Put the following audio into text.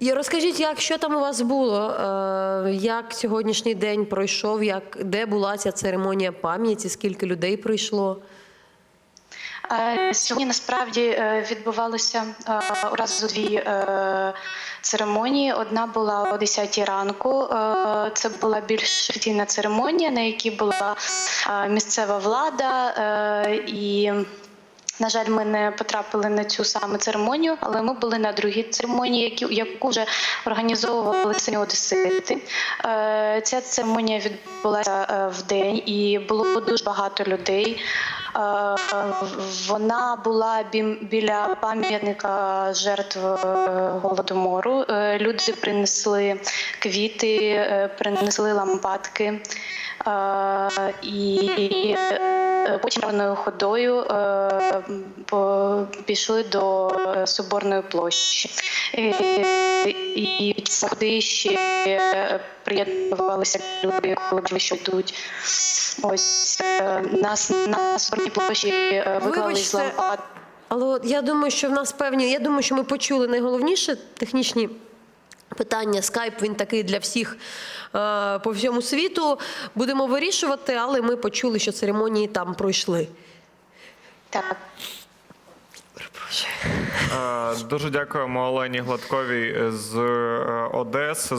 І розкажіть, як що там у вас було? Е, Як сьогоднішній день пройшов? Як де була ця церемонія пам'яті? Скільки людей прийшло? Е, Сьогодні насправді е, відбувалося одразу дві церемонії. Одна була о 10 ранку. Це була більш офіційна церемонія, на якій була місцева влада і. На жаль, ми не потрапили на цю саме церемонію, але ми були на другій церемонії, яку вже організовували самі одесити. Е, Ця церемонія відбулася е, в день і було дуже багато людей. Е, Вона була біля пам'ятника жертв голодомору. Люди принесли квіти, принесли лампадки. І потім ранною ходою е, пішли до е, Соборної площі. І, ходи ще е, приєднувалися люди, коли бачили, що йдуть. Ось е, нас на Соборній площі е, виклали з лампад. Але я думаю, що в нас певні. Я думаю, що ми почули найголовніше технічні. Питання скайп він такий для всіх е, по всьому світу. Будемо вирішувати, але ми почули, що церемонії там пройшли. Так. Е, Дуже дякуємо Олені Гладковій з е, Одеси.